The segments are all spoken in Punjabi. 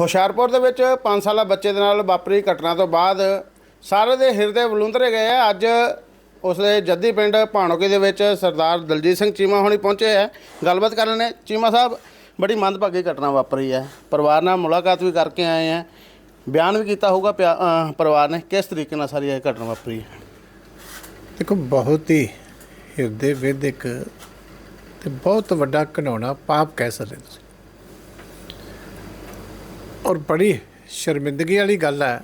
ਹੁਸ਼ਿਆਰਪੁਰ ਦੇ ਵਿੱਚ 5 ਸਾਲਾ ਬੱਚੇ ਦੇ ਨਾਲ ਵਾਪਰੀ ਘਟਨਾ ਤੋਂ ਬਾਅਦ ਸਾਰੇ ਦੇ ਹਿਰਦੇ ਬਲੁੰਦਰੇ ਗਏ ਆ। ਅੱਜ ਉਸਦੇ ਜੱਦੀ ਪਿੰਡ ਭਾਣੋਕੇ ਦੇ ਵਿੱਚ ਸਰਦਾਰ ਦਲਜੀਤ ਸਿੰਘ ਚੀਮਾ ਹੁਣੀ ਪਹੁੰਚੇ ਆ। ਗੱਲਬਾਤ ਕਰਨ ਨੇ ਚੀਮਾ ਸਾਹਿਬ, ਬੜੀ ਮੰਦਭਾਗੀ ਘਟਨਾ ਵਾਪਰੀ ਹੈ। ਪਰਿਵਾਰ ਨਾਲ ਮੁਲਾਕਾਤ ਵੀ ਕਰਕੇ ਆਏ ਆ। ਬਿਆਨ ਵੀ ਕੀਤਾ ਹੋਊਗਾ ਪਿਆ- ਪਰਿਵਾਰ ਨੇ। ਕਿਸ ਤਰੀਕੇ ਨਾਲ ਸਾਰੀ ਇਹ ਘਟਨਾ ਵਾਪਰੀ ਹੈ? ਦੇਖੋ, ਬਹੁਤ ਹੀ ਹਿਰਦੇ ਵਿਦਿਕ ਤੇ ਬਹੁਤ ਵੱਡਾ ਘਿਨਾਉਣਾ ਪਾਪ ਕਹਿ ਸਕਦੇ ਤੁਸੀਂ। ਔਰ ਬੜੀ ਸ਼ਰਮਿੰਦਗੀ ਵਾਲੀ ਗੱਲ ਹੈ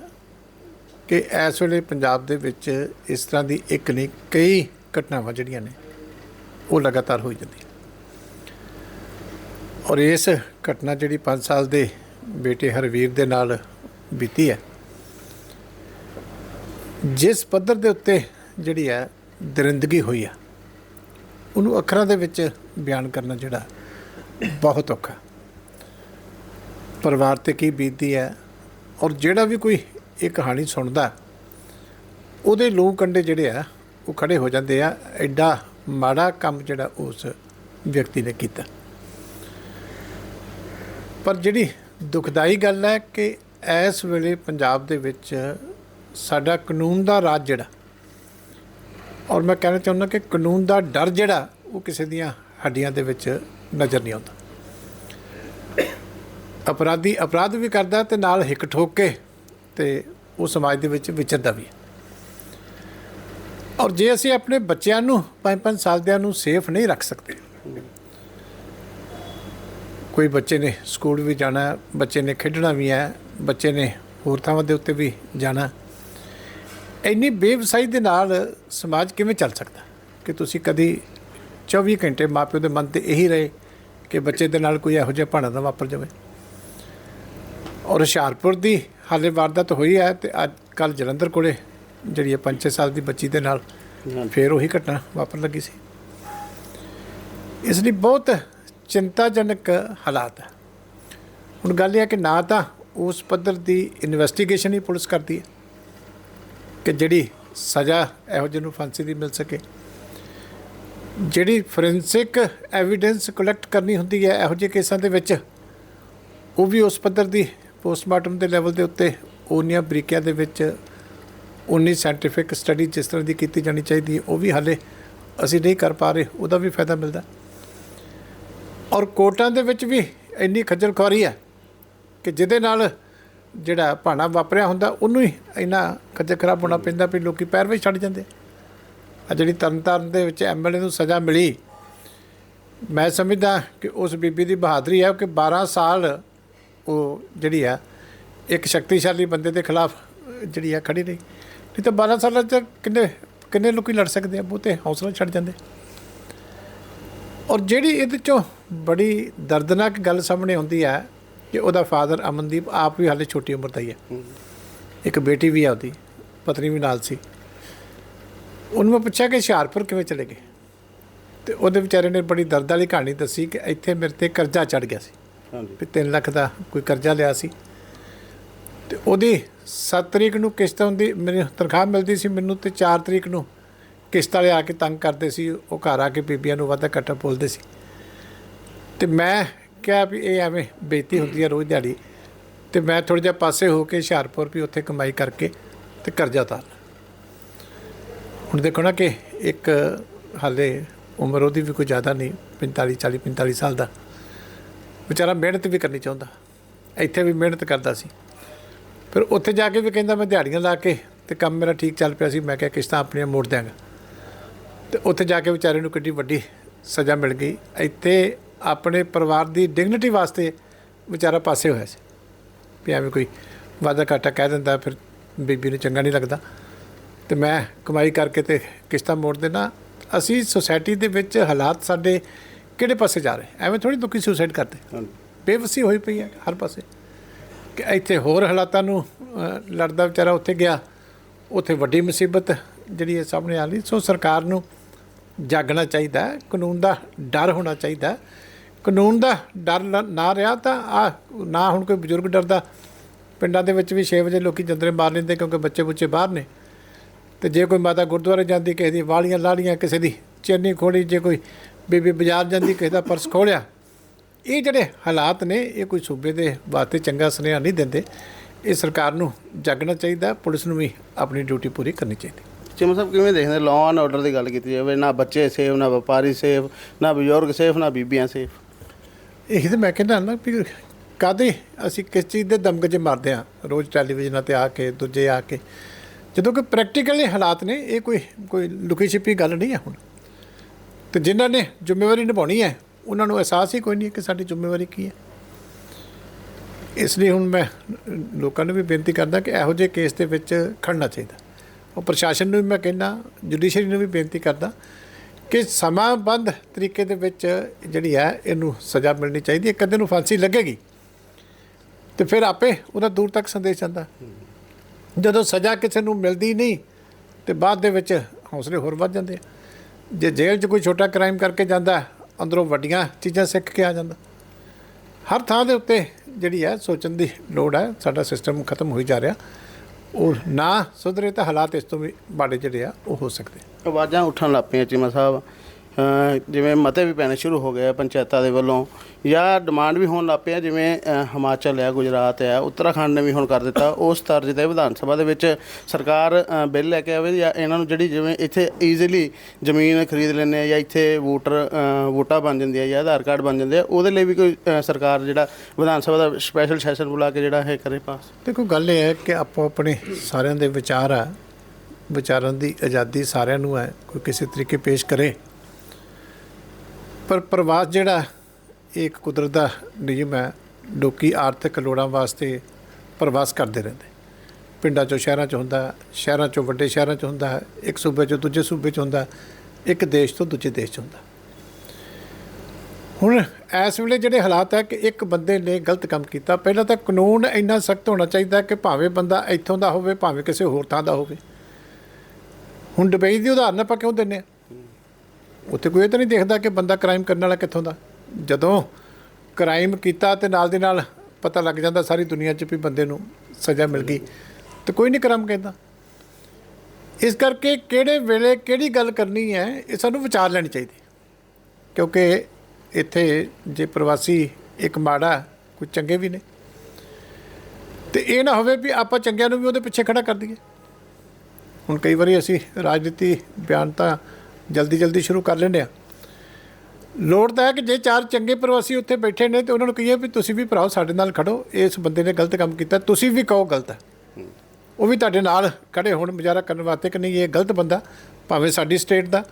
ਕਿ ਇਸ ਵੇਲੇ ਪੰਜਾਬ ਦੇ ਵਿੱਚ ਇਸ ਤਰ੍ਹਾਂ ਦੀ ਇੱਕ ਨਹੀਂ, ਕਈ ਘਟਨਾਵਾਂ ਜਿਹੜੀਆਂ ਨੇ, ਉਹ ਲਗਾਤਾਰ ਹੋਈ ਜਾਂਦੀਆਂ ਔਰ ਇਸ ਘਟਨਾ ਜਿਹੜੀ 5 ਸਾਲ ਦੇ ਬੇਟੇ ਹਰਵੀਰ ਦੇ ਨਾਲ ਬੀਤੀ ਹੈ, ਜਿਸ ਪੱਧਰ ਦੇ ਉੱਤੇ ਜਿਹੜੀ ਹੈ ਦਰਿੰਦਗੀ ਹੋਈ ਆ ਉਹਨੂੰ ਅੱਖਰਾਂ ਦੇ ਵਿੱਚ ਬਿਆਨ ਕਰਨਾ ਜਿਹੜਾ ਬਹੁਤ ਔਖਾ ਪਰਿਵਾਰ ਤੇ ਕੀ ਬੀਤਦੀ ਹੈ ਔਰ ਜਿਹੜਾ ਵੀ ਕੋਈ ਇਹ ਕਹਾਣੀ ਸੁਣਦਾ, ਉਹਦੇ ਲੂਹ ਕੰਡੇ ਜਿਹੜੇ ਆ, ਉਹ ਖੜੇ ਹੋ ਜਾਂਦੇ ਆ। ਐਡਾ ਮਾੜਾ ਕੰਮ ਜਿਹੜਾ ਉਸ ਵਿਅਕਤੀ ਨੇ ਕੀਤਾ। ਪਰ ਜਿਹੜੀ ਦੁਖਦਾਈ ਗੱਲ ਹੈ ਕਿ ਇਸ ਵੇਲੇ ਪੰਜਾਬ ਦੇ ਵਿੱਚ ਸਾਡਾ ਕਾਨੂੰਨ ਦਾ ਰਾਜ ਜਿਹੜਾ, ਔਰ ਮੈਂ ਕਹਿਣਾ ਚਾਹੁੰਦਾ ਕਿ ਕਾਨੂੰਨ ਦਾ ਡਰ ਜਿਹੜਾ, ਉਹ ਕਿਸੇ ਦੀਆਂ ਹੱਡੀਆਂ ਦੇ ਵਿੱਚ ਨਜ਼ਰ ਨਹੀਂ ਆਉਂਦਾ। ਅਪਰਾਧੀ ਅਪਰਾਧ ਵੀ ਕਰਦਾ ਤੇ ਨਾਲ ਹਿੱਕ ਠੋਕ ਕੇ ਤੇ ਉਹ ਸਮਾਜ ਦੇ ਵਿੱਚ ਵਿਚਰਦਾ ਵੀ ਔਰ ਜੇ ਅਸੀਂ ਆਪਣੇ ਬੱਚਿਆਂ ਨੂੰ 5-5 ਸਾਲ ਦਿਆਂ ਨੂੰ ਸੇਫ ਨਹੀਂ ਰੱਖ ਸਕਦੇ, ਕੋਈ ਬੱਚੇ ਨੇ ਸਕੂਲ ਵੀ ਜਾਣਾ, ਬੱਚੇ ਨੇ ਖੇਡਣਾ ਵੀ ਹੈ, ਬੱਚੇ ਨੇ ਹੋਰ ਥਾਵਾਂ ਦੇ ਉੱਤੇ ਵੀ ਜਾਣਾ, ਇੰਨੀ ਬੇਵਸਾਈ ਦੇ ਨਾਲ ਸਮਾਜ ਕਿਵੇਂ ਚੱਲ ਸਕਦਾ? ਕਿ ਤੁਸੀਂ ਕਦੀ 24 ਘੰਟੇ ਮਾਪਿਓ ਦੇ ਮਨ ਤੇ ਇਹੀ ਰਹੇ ਕਿ ਬੱਚੇ ਦੇ ਨਾਲ ਕੋਈ ਇਹੋ ਜਿਹਾ ਭਾਣਾ ਦਾ ਵਾਪਰ ਜਾਵੇ? ਔਰ ਹੁਸ਼ਿਆਰਪੁਰ ਦੀ ਹਾਲੇ ਵਾਰਦਾਤ ਹੋਈ ਹੈ ਤੇ ਅੱਜ ਕੱਲ ਜਲੰਧਰ ਕੋਲੇ ਜਿਹੜੀ ਹੈ 5-6 ਸਾਲ ਦੀ ਬੱਚੀ ਦੇ ਨਾਲ ਫੇਰ ਉਹੀ ਘਟਨਾ ਵਾਪਰ ਲੱਗੀ ਸੀ। ਇਸ ਲਈ ਬਹੁਤ ਚਿੰਤਾਜਨਕ ਹਾਲਾਤ ਹੈ। ਹੁਣ ਗੱਲ ਇਹ ਹੈ ਕਿ ਨਾ ਤਾਂ ਉਸ ਪੱਧਰ ਦੀ ਇਨਵੈਸਟੀਗੇਸ਼ਨ ਹੀ ਪੁਲਿਸ ਕਰਦੀ ਹੈ ਕਿ ਜਿਹੜੀ ਸਜ਼ਾ ਇਹੋ ਜਿਹੇ ਨੂੰ ਫਾਂਸੀ ਦੀ ਮਿਲ ਸਕੇ। ਜਿਹੜੀ ਫੋਰੈਂਸਿਕ ਐਵੀਡੈਂਸ ਕਲੈਕਟ ਕਰਨੀ ਹੁੰਦੀ ਹੈ ਇਹੋ ਜਿਹੇ ਕੇਸਾਂ ਦੇ ਵਿੱਚ ਉਹ ਵੀ ਉਸ ਪੱਧਰ ਦੀ ਪੋਸਟਮਾਰਟਮ ਦੇ ਲੈਵਲ ਦੇ ਉੱਤੇ ਉਹਨੀਆਂ ਬਰੀਕੀਆਂ ਦੇ ਵਿੱਚ ਉਨੀ ਸਾਇੰਟੀਫਿਕ ਸਟੱਡੀ ਜਿਸ ਤਰ੍ਹਾਂ ਦੀ ਕੀਤੀ ਜਾਣੀ ਚਾਹੀਦੀ ਹੈ, ਉਹ ਵੀ ਹਾਲੇ ਅਸੀਂ ਨਹੀਂ ਕਰ ਪਾ ਰਹੇ, ਉਹਦਾ ਵੀ ਫਾਇਦਾ ਮਿਲਦਾ। ਔਰ ਕੋਰਟਾਂ ਦੇ ਵਿੱਚ ਵੀ ਇੰਨੀ ਖੱਜਲ ਖੁਆਰੀ ਹੈ ਕਿ ਜਿਹਦੇ ਨਾਲ ਜਿਹੜਾ ਭਾਣਾ ਵਾਪਰਿਆ ਹੁੰਦਾ, ਉਹਨੂੰ ਹੀ ਇੰਨਾ ਖੱਜਲ ਖਰਾਬ ਹੋਣਾ ਪੈਂਦਾ ਵੀ ਲੋਕੀ ਪੈਰ ਵਿੱਚ ਛੱਡ ਜਾਂਦੇ। ਆ ਜਿਹੜੀ ਤਰਨਤਾਰਨ ਦੇ ਵਿੱਚ ਐਮਐਲਏ ਨੂੰ ਸਜ਼ਾ ਮਿਲੀ, ਮੈਂ ਸਮਝਦਾ ਕਿ ਉਸ ਬੀਬੀ ਦੀ ਬਹਾਦਰੀ ਹੈ ਕਿ 12 ਸਾਲ ਉਹ ਜਿਹੜੀ ਆ ਇੱਕ ਸ਼ਕਤੀਸ਼ਾਲੀ ਬੰਦੇ ਦੇ ਖਿਲਾਫ ਜਿਹੜੀ ਆ ਖੜੀ ਰਹੀ। ਨਹੀਂ ਤਾਂ 12 ਸਾਲਾਂ ਚ ਕਿੰਨੇ ਕਿੰਨੇ ਲੋਕੀ ਲੜ ਸਕਦੇ ਆ? ਬਹੁਤੇ ਹੌਸਲਾ ਛੱਡ ਜਾਂਦੇ। ਔਰ ਜਿਹੜੀ ਇਹਦੇ ਚੋਂ ਬੜੀ ਦਰਦਨਾਕ ਗੱਲ ਸਾਹਮਣੇ ਆਉਂਦੀ ਹੈ ਕਿ ਉਹਦਾ ਫਾਦਰ ਅਮਨਦੀਪ ਆਪ ਵੀ ਹਾਲੇ ਛੋਟੀ ਉਮਰ ਦਾ ਹੀ ਹੈ। ਇੱਕ ਬੇਟੀ ਵੀ ਆ ਉਹਦੀ ਪਤਨੀ ਵੀ ਨਾਲ ਸੀ। ਉਹਨੂੰ ਮੈਂ ਪੁੱਛਿਆ ਕਿ ਹੁਸ਼ਿਆਰਪੁਰ ਕਿਵੇਂ ਚਲੇ ਗਏ? ਤੇ ਉਹਦੇ ਵਿਚਾਰੇ ਨੇ ਬੜੀ ਦਰਦ ਵਾਲੀ ਕਹਾਣੀ ਦੱਸੀ ਕਿ ਇੱਥੇ ਮੇਰੇ ਤੇ ਕਰਜ਼ਾ ਚੜ ਗਿਆ ਸੀ। ਹਾਂਜੀ। 3 ਲੱਖ ਦਾ ਕੋਈ ਕਰਜ਼ਾ ਲਿਆ ਸੀ। ਤੇ ਉਹਦੀ 7 ਤਰੀਕ ਨੂੰ ਕਿਸ਼ਤ ਹੁੰਦੀ ਮੈਨੂੰ ਤਨਖਾਹ ਮਿਲਦੀ ਸੀ ਮੈਨੂੰ ਤੇ 4 ਤਰੀਕ ਨੂੰ ਕਿਸ਼ਤ ਵਾਲੇ ਆ ਕੇ ਤੰਗ ਕਰਦੇ ਸੀ, ਉਹ ਘਰ ਆ ਕੇ ਬੀਬੀਆਂ ਨੂੰ ਵਾਧਾ ਘਟਾ ਬੋਲਦੇ ਸੀ। ਤੇ ਮੈਂ ਕਿਹਾ ਵੀ ਇਹ ਐਵੇਂ ਬੇਇੱਜ਼ਤੀ ਹੁੰਦੀ ਹੈ ਰੋਜ਼ ਦਿਹਾੜੀ, ਤੇ ਮੈਂ ਥੋੜਾ ਜਿਹਾ ਪਾਸੇ ਹੋ ਕੇ ਹੁਸ਼ਿਆਰਪੁਰ ਵੀ ਉੱਥੇ ਕਮਾਈ ਕਰਕੇ ਤੇ ਕਰਜ਼ਾ ਉਤਾਰ ਹੁਣ ਦੇਖੋ ਨਾ ਕਿ ਇੱਕ ਹਾਲੇ ਉਮਰ ਉਹਦੀ ਵੀ ਕੋਈ ਜ਼ਿਆਦਾ ਨਹੀਂ 45 40 45 ਸਾਲ ਦਾ। ਵਿਚਾਰਾ ਮਿਹਨਤ ਵੀ ਕਰਨੀ ਚਾਹੁੰਦਾ। ਇੱਥੇ ਵੀ ਮਿਹਨਤ ਕਰਦਾ ਸੀ। ਫਿਰ ਉੱਥੇ ਜਾ ਕੇ ਵੀ ਕਹਿੰਦਾ, ਮੈਂ ਦਿਹਾੜੀਆਂ ਲਾ ਕੇ ਤੇ ਕੰਮ ਮੇਰਾ ਠੀਕ ਚੱਲ ਪਿਆ ਸੀ। ਮੈਂ ਕਿਹਾ, ਕਿਸ਼ਤਾਂ ਆਪਣੀਆਂ ਮੋੜ ਦਿਆਂਗਾ। ਤੇ ਉੱਥੇ ਜਾ ਕੇ ਵਿਚਾਰੇ ਨੂੰ ਕਿੰਨੀ ਵੱਡੀ ਸਜ਼ਾ ਮਿਲ ਗਈ। ਇੱਥੇ ਆਪਣੇ ਪਰਿਵਾਰ ਦੀ ਡਿਗਨਿਟੀ ਵਾਸਤੇ ਵਿਚਾਰਾ ਪਾਸੇ ਹੋਇਆ ਸੀ। ਵੀ ਐਵੇਂ ਕੋਈ ਵਾਦਾ ਘਾਟਾ ਕਹਿ ਦਿੰਦਾ, ਫਿਰ ਬੀਬੀ ਨੂੰ ਚੰਗਾ ਨਹੀਂ ਲੱਗਦਾ। ਤੇ ਮੈਂ ਕਮਾਈ ਕਰਕੇ ਤੇ ਕਿਸ਼ਤਾਂ ਮੋੜ ਦੇਣਾ ਅਸੀਂ ਸੋਸਾਇਟੀ ਦੇ ਵਿੱਚ ਹਾਲਾਤ ਸਾਡੇ ਕਿਹੜੇ ਪਾਸੇ ਜਾ ਰਹੇ? ਐਵੇਂ ਥੋੜੀ ਦੁੱਖੀ ਸੁਸਾਈਡ ਕਰਦੇ। ਬੇਵਸੀ ਹੋਈ ਪਈ ਹੈ ਹਰ ਪਾਸੇ। ਕਿ ਇੱਥੇ ਹੋਰ ਹਾਲਾਤਾਂ ਨੂੰ ਲੜਦਾ ਵਿਚਾਰਾ ਉੱਥੇ ਗਿਆ। ਉੱਥੇ ਵੱਡੀ ਮੁਸੀਬਤ ਜਿਹੜੀ ਹੈ ਸਾਹਮਣੇ ਆ ਲਈ ਸੋ ਸਰਕਾਰ ਨੂੰ ਜਾਗਣਾ ਚਾਹੀਦਾ ਹੈ। ਕਾਨੂੰਨ ਦਾ ਡਰ ਹੋਣਾ ਚਾਹੀਦਾ ਹੈ। ਕਾਨੂੰਨ ਦਾ ਡਰ ਨ- ਰਿਹਾ ਤਾਂ ਆ ਨਾ ਹੁਣ ਕੋਈ ਬਜ਼ੁਰਗ ਡਰਦਾ। ਪਿੰਡਾਂ ਦੇ ਵਿੱਚ ਵੀ 6 ਵਜੇ ਲੋਕੀ ਜੰਦਰੇ ਮਾਰ ਲੈਂਦੇ ਕਿਉਂਕਿ ਬੱਚੇ ਬੁੱਚੇ ਬਾਹਰ ਨੇ। ਤੇ ਜੇ ਕੋਈ ਮਾਤਾ ਗੁਰਦੁਆਰੇ ਜਾਂਦੀ ਕਿਸੇ ਦੀ ਵਾਲੀਆਂ ਲਾਲੀਆਂ ਕਿਸੇ ਦੀ ਚੈਨੀ ਖੋਲੀ ਜੇ ਕੋਈ ਬੀਬੀ ਬਾਜ਼ਾਰ ਜਾਂਦੀ ਕਿਸੇ ਦਾ ਪਰਸ ਖੋਲਿਆ। ਇਹ ਜਿਹੜੇ ਹਾਲਾਤ ਨੇ ਇਹ ਕੋਈ ਸੂਬੇ ਦੇ ਵਾਸਤੇ ਚੰਗਾ ਸੁਨੇਹਾ ਨਹੀਂ ਦਿੰਦੇ। ਇਹ ਸਰਕਾਰ ਨੂੰ ਜਾਗਣਾ ਚਾਹੀਦਾ ਪੁਲਿਸ ਨੂੰ ਵੀ ਆਪਣੀ ਡਿਊਟੀ ਪੂਰੀ ਕਰਨੀ ਚਾਹੀਦੀ। ਚਿਮਾ ਸਾਹਿਬ ਕਿਵੇਂ ਦੇਖਦੇ? ਲਾਅ ਐਂਡ ਆਰਡਰ ਦੀ ਗੱਲ ਕੀਤੀ ਜਾਵੇ ਨਾ ਬੱਚੇ ਸੇਫ ਨਾ ਵਪਾਰੀ ਸੇਫ ਨਾ ਬਜ਼ੁਰਗ ਸੇਫ ਨਾ ਬੀਬੀਆਂ ਸੇਫ ਇਹੀ ਤਾਂ ਮੈਂ ਕਹਿੰਦਾ ਨਾ ਵੀ ਕਾਦੇ ਅਸੀਂ ਕਿਸ ਚੀਜ਼ ਦੇ ਦਮਗਜੇ ਮਾਰਦੇ ਆ ਰੋਜ਼ ਟੈਲੀਵਿਜ਼ਨਾਂ ਤੇ ਆ ਕੇ ਦੂਜੇ ਆ ਕੇ। ਜਦੋਂ ਕਿ ਪ੍ਰੈਕਟੀਕਲੀ ਹਾਲਾਤ ਨੇ ਇਹ ਕੋਈ ਕੋਈ ਲੁਕੀ ਛਿਪੀ ਗੱਲ ਨਹੀਂ ਹੈ ਹੁਣ। ਤੇ ਜਿਨ੍ਹਾਂ ਨੇ ਜ਼ਿੰਮੇਵਾਰੀ ਨਿਭਾਉਣੀ ਹੈ, ਉਹਨਾਂ ਨੂੰ ਅਹਿਸਾਸ ਹੀ ਕੋਈ ਨਹੀਂ ਕਿ ਸਾਡੀ ਜ਼ਿੰਮੇਵਾਰੀ ਕੀ ਹੈ। ਇਸ ਲਈ ਹੁਣ ਮੈਂ ਲੋਕਾਂ ਨੂੰ ਵੀ ਬੇਨਤੀ ਕਰਦਾ ਕਿ ਇਹੋ ਜਿਹੇ ਕੇਸ ਦੇ ਵਿੱਚ ਖੜਨਾ ਚਾਹੀਦਾ। ਉਹ ਪ੍ਰਸ਼ਾਸਨ ਨੂੰ ਵੀ ਮੈਂ ਕਹਿੰਦਾ, ਜੁਡੀਸ਼ਰੀ ਨੂੰ ਵੀ ਬੇਨਤੀ ਕਰਦਾ ਕਿ ਸਮਾਂਬੰਧ ਤਰੀਕੇ ਦੇ ਵਿੱਚ ਜਿਹੜੀ ਹੈ, ਇਹਨੂੰ ਸਜ਼ਾ ਮਿਲਣੀ ਚਾਹੀਦੀ ਹੈ। ਕਦੇ ਨੂੰ ਫਾਂਸੀ ਲੱਗੇਗੀ, ਤੇ ਫਿਰ ਆਪੇ ਉਹਦਾ ਦੂਰ ਤੱਕ ਸੰਦੇਸ਼ ਜਾਂਦਾ। ਜਦੋਂ ਸਜ਼ਾ ਕਿਸੇ ਨੂੰ ਮਿਲਦੀ ਨਹੀਂ, ਤੇ ਬਾਅਦ ਦੇ ਵਿੱਚ ਹੌਸਲੇ ਹੋਰ ਵੱਧ ਜਾਂਦੇ ਆ। ਜੇ ਜੇਲ੍ਹ 'ਚ ਕੋਈ ਛੋਟਾ ਕ੍ਰਾਈਮ ਕਰਕੇ ਜਾਂਦਾ, ਅੰਦਰੋਂ ਵੱਡੀਆਂ ਚੀਜ਼ਾਂ ਸਿੱਖ ਕੇ ਆ ਜਾਂਦਾ। ਹਰ ਥਾਂ ਦੇ ਉੱਤੇ ਜਿਹੜੀ ਹੈ, ਸੋਚਣ ਦੀ ਲੋੜ ਹੈ, ਸਾਡਾ ਸਿਸਟਮ ਖਤਮ ਹੋਈ ਜਾ ਰਿਹਾ। ਉਹ ਨਾ ਸੁਧਰੇ ਤਾਂ ਹਾਲਾਤ ਇਸ ਤੋਂ ਵੀ ਮਾੜੇ ਜਿਹੜੇ ਆ, ਉਹ ਹੋ ਸਕਦੇ। ਆਵਾਜ਼ਾਂ ਉੱਠਣ ਲੱਗ ਪਈਆਂ ਚੀਮਾ ਸਾਹਿਬ। ਜਿਵੇਂ ਮਤੇ ਵੀ ਪੈਣੇ ਸ਼ੁਰੂ ਹੋ ਗਏ ਆ ਪੰਚਾਇਤਾਂ ਦੇ ਵੱਲੋਂ। ਜਾਂ ਡਿਮਾਂਡ ਵੀ ਹੋਣ ਲੱਗ ਪਿਆ ਜਿਵੇਂ ਹਿਮਾਚਲ ਹੈ ਗੁਜਰਾਤ ਹੈ ਉੱਤਰਾਖੰਡ ਨੇ ਵੀ ਹੁਣ ਕਰ ਦਿੱਤਾ। ਉਸ ਤਰਜ਼ ਦੇ ਵਿਧਾਨ ਸਭਾ ਦੇ ਵਿੱਚ ਸਰਕਾਰ ਬਿੱਲ ਲੈ ਕੇ ਆਵੇ ਜਾਂ ਇਹਨਾਂ ਨੂੰ ਜਿਹੜੀ ਜਿਵੇਂ ਇੱਥੇ ਈਜ਼ੀਲੀ ਜ਼ਮੀਨ ਖਰੀਦ ਲੈਂਦੇ ਆ ਜਾਂ ਇੱਥੇ ਵੋਟਰ ਅ, ਵੋਟਾਂ ਬਣ ਜਾਂਦੀਆਂ ਜਾਂ ਆਧਾਰ ਕਾਰਡ ਬਣ ਜਾਂਦੇ ਆ ਉਹਦੇ ਲਈ ਵੀ ਕੋਈ ਸਰਕਾਰ ਜਿਹੜਾ ਵਿਧਾਨ ਸਭਾ ਦਾ ਸਪੈਸ਼ਲ ਸੈਸ਼ਨ ਬੁਲਾ ਕੇ ਜਿਹੜਾ ਇਹ ਕਰੇ ਪਾਸ। ਦੇਖੋ ਗੱਲ ਇਹ ਹੈ ਕਿ ਆਪੋ ਆਪਣੇ ਸਾਰਿਆਂ ਦੇ ਵਿਚਾਰ ਆ। ਵਿਚਾਰਾਂ ਦੀ ਆਜ਼ਾਦੀ ਸਾਰਿਆਂ ਨੂੰ ਹੈ ਕੋਈ ਕਿਸੇ ਤਰੀਕੇ ਪੇਸ਼ ਕਰੇ। ਪਰ ਪ੍ਰਵਾਸ ਜਿਹੜਾ ਇਹ ਇੱਕ ਕੁਦਰਤ ਦਾ ਨਿਯਮ ਹੈ, ਲੋਕੀ ਆਰਥਿਕ ਲੋੜਾਂ ਵਾਸਤੇ ਪ੍ਰਵਾਸ ਕਰਦੇ ਰਹਿੰਦੇ। ਪਿੰਡਾਂ ਚੋਂ, ਸ਼ਹਿਰਾਂ 'ਚ ਹੁੰਦਾ, ਸ਼ਹਿਰਾਂ ਚੋਂ, ਵੱਡੇ ਸ਼ਹਿਰਾਂ 'ਚ ਹੁੰਦਾ, ਇੱਕ ਸੂਬੇ ਚੋਂ, ਦੂਜੇ ਸੂਬੇ 'ਚ ਹੁੰਦਾ, ਇੱਕ ਦੇਸ਼ ਤੋਂ ਦੂਜੇ ਦੇਸ਼ 'ਚ ਹੁੰਦਾ। ਹੁਣ ਇਸ ਵੇਲੇ ਜਿਹੜੇ ਹਾਲਾਤ ਹੈ ਕਿ ਇੱਕ ਬੰਦੇ ਨੇ ਗਲਤ ਕੰਮ ਕੀਤਾ, ਪਹਿਲਾਂ ਤਾਂ ਕਾਨੂੰਨ ਇੰਨਾ ਸਖਤ ਹੋਣਾ ਚਾਹੀਦਾ ਕਿ ਭਾਵੇਂ ਬੰਦਾ ਇੱਥੋਂ ਦਾ ਹੋਵੇ, ਭਾਵੇਂ ਕਿਸੇ ਹੋਰ ਥਾਂ ਦਾ ਹੋਵੇ। ਹੁਣ ਦੁਬਈ ਦੀ ਉਦਾਹਰਨ ਆਪਾਂ ਕਿਉਂ ਦਿੰਨੇ ਆ ਉੱਥੇ ਕੋਈ ਇਹ ਤਾਂ ਨਹੀਂ ਦੇਖਦਾ ਕਿ ਬੰਦਾ ਕ੍ਰਾਈਮ ਕਰਨ ਵਾਲਾ ਕਿੱਥੋਂ ਦਾ? ਜਦੋਂ ਕ੍ਰਾਈਮ ਕੀਤਾ ਤੇ ਨਾਲ ਦੀ ਨਾਲ ਪਤਾ ਲੱਗ ਜਾਂਦਾ ਸਾਰੀ ਦੁਨੀਆ 'ਚ ਵੀ ਬੰਦੇ ਨੂੰ ਸਜ਼ਾ ਮਿਲ ਗਈ। ਤੇ ਕੋਈ ਨਹੀਂ ਕ੍ਰਾਈਮ ਕਹਿੰਦਾ। ਇਸ ਕਰਕੇ ਕਿਹੜੇ ਵੇਲੇ ਕਿਹੜੀ ਗੱਲ ਕਰਨੀ ਹੈ, ਇਹ ਸਾਨੂੰ ਵਿਚਾਰ ਲੈਣੀ ਚਾਹੀਦੀ ਕਿਉਂਕਿ ਇੱਥੇ ਜੇ ਪ੍ਰਵਾਸੀ ਇੱਕ ਮਾੜਾ, ਕੋਈ ਚੰਗੇ ਵੀ ਨੇ। ਤੇ ਇਹ ਨਾ ਹੋਵੇ ਵੀ ਆਪਾਂ ਚੰਗਿਆਂ ਨੂੰ ਵੀ ਉਹਦੇ ਪਿੱਛੇ ਖੜਾ ਕਰ ਦਈਏ। ਹੁਣ ਕਈ ਵਾਰੀ ਅਸੀਂ ਰਾਜਨੀਤੀ ਬਿਆਨ ਤਾਂ ਜਲਦੀ ਜਲਦੀ ਸ਼ੁਰੂ ਕਰ ਲੈਂਦੇ ਆ। ਲੋੜ ਤਾਂ ਹੈ ਕਿ ਜੇ ਚਾਰ ਚੰਗੇ ਪ੍ਰਵਾਸੀ ਉੱਥੇ ਬੈਠੇ ਨੇ ਤੇ ਉਹਨਾਂ ਨੂੰ ਕਹੀਏ ਵੀ ਤੁਸੀਂ ਵੀ ਭਰਾਓ, ਸਾਡੇ ਨਾਲ ਖੜੋ, ਇਸ ਬੰਦੇ ਨੇ ਗਲਤ ਕੰਮ ਕੀਤਾ, ਤੁਸੀਂ ਵੀ ਕਹੋ ਗਲਤ। ਹੈ ਉਹ ਵੀ ਤੁਹਾਡੇ ਨਾਲ ਖੜੇ ਹੋਣ ਮੁਜ਼ਾਹਰਾ ਕਰਨ ਵਾਸਤੇ ਕਿ ਨਹੀਂ, ਇਹ ਗਲਤ ਬੰਦਾ, ਭਾਵੇਂ ਸਾਡੀ ਸਟੇਟ ਦਾ,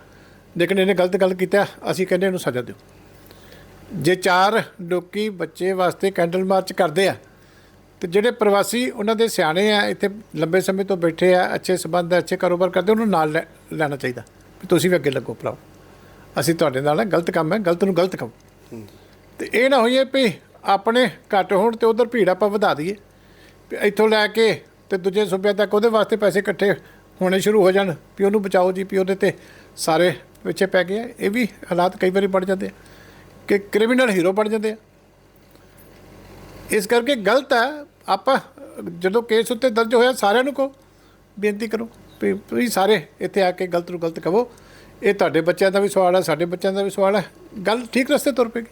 ਲੇਕਿਨ ਇਹਨੇ ਗਲਤ ਗੱਲ ਕੀਤਾ, ਅਸੀਂ ਕਹਿੰਦੇ ਇਹਨੂੰ ਸਜ਼ਾ ਦਿਓ। ਜੇ ਚਾਰ ਲੋਕੀ ਬੱਚੇ ਵਾਸਤੇ ਕੈਂਡਲ ਮਾਰਚ ਕਰਦੇ ਆ, ਤੇ ਜਿਹੜੇ ਪ੍ਰਵਾਸੀ ਉਹਨਾਂ ਦੇ ਸਿਆਣੇ ਆ, ਇੱਥੇ ਲੰਬੇ ਸਮੇਂ ਤੋਂ ਬੈਠੇ ਆ, ਅੱਛੇ ਸਬੰਧ, ਅੱਛੇ ਕਾਰੋਬਾਰ ਕਰਦੇ, ਉਹਨਾਂ ਨੂੰ ਨਾਲ ਲੈ- ਲੈਣਾ ਚਾਹੀਦਾ। ਵੀ ਤੁਸੀਂ ਵੀ ਅੱਗੇ ਲੱਗੋ ਭਰਾਓ। ਅਸੀਂ ਤੁਹਾਡੇ ਨਾਲ ਗਲਤ ਕੰਮ ਹੈ, ਗਲਤ ਨੂੰ ਗਲਤ ਕਹੋ। ਤੇ ਇਹ ਨਾ ਹੋਈਏ ਵੀ ਆਪਣੇ ਘੱਟ ਹੋਣ ਤੇ ਉਧਰ ਭੀੜ ਆਪਾਂ ਵਧਾ ਦਈਏ। ਵੀ ਇੱਥੋਂ ਲੈ ਕੇ ਤੇ ਦੂਜੇ ਸੂਬਿਆਂ ਤੱਕ ਉਹਦੇ ਵਾਸਤੇ ਪੈਸੇ ਇਕੱਠੇ ਹੋਣੇ ਸ਼ੁਰੂ ਹੋ ਜਾਣ, ਵੀ ਉਹਨੂੰ ਬਚਾਓ ਜੀ, ਵੀ ਉਹਦੇ ਤੇ ਸਾਰੇ ਪਿੱਛੇ ਪੈ ਗਏ ਇਹ ਵੀ ਹਾਲਾਤ ਕਈ ਵਾਰੀ ਬਣ ਜਾਂਦੇ ਆ ਕਿ ਕ੍ਰਿਮੀਨਲ ਹੀਰੋ ਬਣ ਜਾਂਦੇ ਆ। ਇਸ ਕਰਕੇ ਗਲਤ ਹੈ, ਆਪਾਂ ਜਦੋਂ ਕੇਸ ਉੱਤੇ ਦਰਜ ਹੋਇਆ ਸਾਰਿਆਂ ਨੂੰ ਕਹੋ, ਬੇਨਤੀ ਕਰੋ। ਵੀ ਤੁਸੀਂ ਸਾਰੇ ਇੱਥੇ ਆ ਕੇ ਗਲਤ ਨੂੰ ਗਲਤ ਕਹੋ। ਇਹ ਤੁਹਾਡੇ ਬੱਚਿਆਂ ਦਾ ਵੀ ਸਵਾਲ ਹੈ ਸਾਡੇ ਬੱਚਿਆਂ ਦਾ ਵੀ ਸਵਾਲ ਹੈ। ਗੱਲ ਠੀਕ ਰਸਤੇ ਤੁਰ ਪਏਗੀ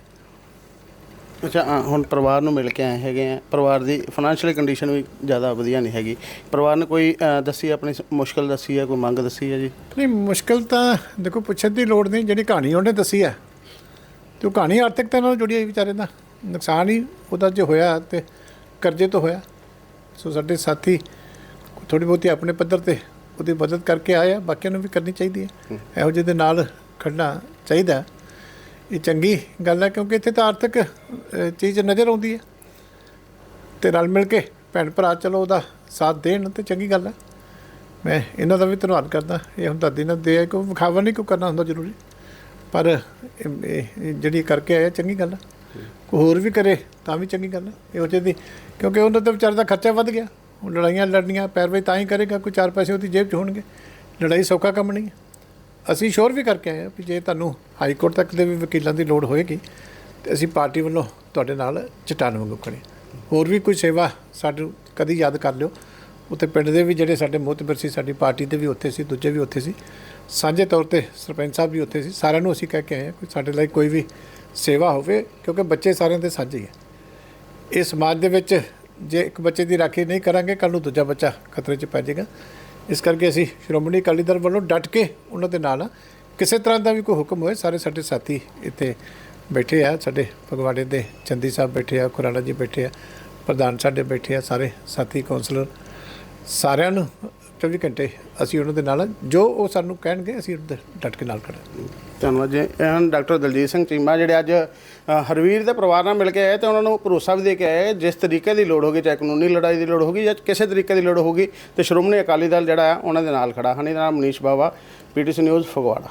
ਅੱਛਾ ਹੁਣ ਪਰਿਵਾਰ ਨੂੰ ਮਿਲ ਕੇ ਆਏ ਹੈਗੇ ਆ। ਪਰਿਵਾਰ ਦੀ ਫਾਈਨੈਂਸ਼ੀਅਲ ਕੰਡੀਸ਼ਨ ਵੀ ਜ਼ਿਆਦਾ ਵਧੀਆ ਨਹੀਂ ਹੈਗੀ। ਪਰਿਵਾਰ ਨੇ ਕੋਈ ਦੱਸੀ ਆਪਣੀ ਮੁਸ਼ਕਲ ਦੱਸੀ ਹੈ ਕੋਈ ਮੰਗ ਦੱਸੀ ਹੈ ਜੀ? ਨਹੀਂ ਮੁਸ਼ਕਲ ਤਾਂ ਦੇਖੋ ਪੁੱਛਣ ਦੀ ਲੋੜ ਨਹੀਂ। ਜਿਹੜੀ ਕਹਾਣੀ ਉਹਨੇ ਦੱਸੀ ਹੈ ਤੇ ਉਹ ਕਹਾਣੀ ਆਰਥਿਕਤਾ ਨਾਲ ਜੁੜੀ ਹੋਈ ਵਿਚਾਰੇ ਦਾ ਨੁਕਸਾਨ ਹੀ ਉਹਦਾ ਜੇ ਹੋਇਆ ਤੇ ਕਰਜ਼ੇ ਤੋਂ ਹੋਇਆ। ਸੋ ਸਾਡੇ ਸਾਥੀ ਥੋੜੀ ਬਹੁਤੀ ਆਪਣੇ ਪੱਧਰ ਤੇ ਉਹਦੀ ਮਦਦ ਕਰਕੇ ਆਏ ਆ ਬਾਕੀਆਂ ਨੂੰ ਵੀ ਕਰਨੀ ਚਾਹੀਦੀ ਹੈ। ਇਹੋ ਜਿਹੇ ਦੇ ਨਾਲ ਖੜਨਾ ਚਾਹੀਦਾ। ਇਹ ਚੰਗੀ ਗੱਲ ਹੈ ਕਿਉਂਕਿ ਇੱਥੇ ਤਾਂ ਆਰਥਿਕ ਚੀਜ਼ ਨਜ਼ਰ ਆਉਂਦੀ ਹੈ। ਤੇ ਰਲ ਮਿਲ ਕੇ ਭੈਣ ਭਰਾ ਚਲੋ ਉਹਦਾ ਸਾਥ ਦੇਣ ਤੇ ਚੰਗੀ ਗੱਲ ਹੈ। ਮੈਂ ਇਹਨਾਂ ਦਾ ਵੀ ਧੰਨਵਾਦ ਕਰਦਾ। ਇਹ ਹਮਦਰਦੀ ਨਾਲ ਦੇ ਕੋ ਵਿਖਾਵਾ ਨਹੀਂ ਕੋ ਕਰਨਾ ਹੁੰਦਾ ਜ਼ਰੂਰੀ। ਪਰ ਜਿਹੜੀ ਕਰਕੇ ਆਇਆ ਚੰਗੀ ਗੱਲ ਹੈ। ਕੋਈ ਹੋਰ ਵੀ ਕਰੇ ਤਾਂ ਵੀ ਚੰਗੀ ਗੱਲ ਹੈ। ਇਹੋ ਜਿਹੀ ਦੀ ਕਿਉਂਕਿ ਉਹਨਾਂ ਦਾ ਵਿਚਾਰ ਦਾ ਖਰਚਾ ਵੱਧ ਗਿਆ। ਹੁਣ ਲੜਾਈਆਂ ਲੜਨੀਆਂ, ਪੈਰਵਾਈ ਤਾਂ ਹੀ ਕਰੇਗਾ, ਕੋਈ ਚਾਰ ਪੈਸੇ ਉਹਦੀ ਜੇਬ 'ਚ ਹੋਣਗੇ। ਲੜਾਈ ਸੌਖਾ ਕੰਮ ਨਹੀਂ ਅਸੀਂ ਸ਼ੋਰ ਵੀ ਕਰਕੇ ਆਏ ਹਾਂ ਵੀ ਜੇ ਤੁਹਾਨੂੰ ਹਾਈ ਕੋਰਟ ਤੱਕ ਦੇ ਵੀ ਵਕੀਲਾਂ ਦੀ ਲੋੜ ਹੋਏਗੀ, ਤੇ ਅਸੀਂ ਪਾਰਟੀ ਵੱਲੋਂ ਤੁਹਾਡੇ ਨਾਲ ਚਟਾਨ ਵਾਂਗੂ ਖੜੇ ਹੋਰ ਵੀ ਕੋਈ ਸੇਵਾ ਸਾਨੂੰ ਕਦੀ ਯਾਦ ਕਰ ਲਿਓ। ਉੱਥੇ ਪਿੰਡ ਦੇ ਵੀ ਜਿਹੜੇ ਸਾਡੇ ਮੁਹਤਬਰ ਸੀ, ਸਾਡੀ ਪਾਰਟੀ ਦੇ ਵੀ ਉੱਥੇ ਸੀ, ਦੂਜੇ ਵੀ ਉੱਥੇ ਸੀ। ਸਾਂਝੇ ਤੌਰ ਤੇ ਸਰਪੰਚ ਸਾਹਿਬ ਵੀ ਉੱਥੇ ਸੀ। ਸਾਰਿਆਂ ਨੂੰ ਅਸੀਂ ਕਹਿ ਕੇ ਆਏ ਹਾਂ ਕੋਈ ਸਾਡੇ ਲਈ ਕੋਈ ਵੀ ਸੇਵਾ ਹੋਵੇ, ਕਿਉਂਕਿ ਬੱਚੇ ਸਾਰਿਆਂ ਦੇ ਸਾਂਝੇ ਹੈ ਇਹ ਸਮਾਜ ਦੇ ਵਿੱਚ ਜੇ ਇੱਕ ਬੱਚੇ ਦੀ ਰਾਖੀ ਨਹੀਂ ਕਰਾਂਗੇ ਕੱਲ ਨੂੰ ਦੂਜਾ ਬੱਚਾ ਖਤਰੇ 'ਚ ਪੈ ਜਾਏਗਾ। ਇਸ ਕਰਕੇ ਅਸੀਂ ਸ਼੍ਰੋਮਣੀ ਅਕਾਲੀ ਦਲ ਵੱਲੋਂ ਡਟ ਕੇ ਉਹਨਾਂ ਦੇ ਨਾਲ ਕਿਸੇ ਤਰ੍ਹਾਂ ਦਾ ਵੀ ਕੋਈ ਹੁਕਮ ਹੋਏ, ਸਾਰੇ ਸਾਡੇ ਸਾਥੀ ਇੱਥੇ ਬੈਠੇ ਆ, ਸਾਡੇ ਫਗਵਾੜੇ ਦੇ ਚੰਦੀ ਸਾਹਿਬ ਬੈਠੇ ਆ, ਖੁਰਾਲਾ ਜੀ ਬੈਠੇ ਆ, ਪ੍ਰਧਾਨ ਸਾਡੇ ਬੈਠੇ ਆ, ਸਾਰੇ ਸਾਥੀ ਕਾਉਂਸਲਰ ਸਾਰਿਆਂ ਨੂੰ 24 ਘੰਟੇ ਅਸੀਂ ਉਹਨਾਂ ਦੇ ਨਾਲ ਹਾਂ। ਜੋ ਉਹ ਸਾਨੂੰ ਕਹਿਣਗੇ ਅਸੀਂ ਉਹਨਾਂ ਦੇ ਡਟ ਕੇ ਨਾਲ ਖੜਾਂਗੇ ਧੰਨਵਾਦ ਜੀ। ਇਹ ਡਾਕਟਰ ਦਲਜੀਤ ਸਿੰਘ ਚੀਮਾ ਜਿਹੜੇ ਅੱਜ ਅ, ਹਰਵੀਰ ਦੇ ਪਰਿਵਾਰ ਨਾਲ ਮਿਲ ਕੇ ਆਏ ਤੇ ਉਹਨਾਂ ਨੂੰ ਭਰੋਸਾ ਵੀ ਦੇ ਕੇ ਆਏ ਜਿਸ ਤਰੀਕੇ ਦੀ ਲੋੜ ਹੋਗੀ ਚਾਹੇ ਕਾਨੂੰਨੀ ਲੜਾਈ ਦੀ ਲੋੜ ਹੋਗੀ ਜਾਂ ਕਿਸੇ ਤਰੀਕੇ ਦੀ ਲੋੜ ਹੋਗੀ ਤੇ ਸ਼੍ਰੋਮਣੀ ਅਕਾਲੀ ਦਲ ਜਿਹੜਾ ਹੈ ਉਹਨਾਂ ਦੇ ਨਾਲ ਖੜਾ। ਹਨ ਇਹਦਾ ਨਾਮ ਮਨੀਸ਼ ਬਾਵਾ ਪੀਟੀਸੀ ਨਿਊਜ਼ ਫਗਵਾੜਾ।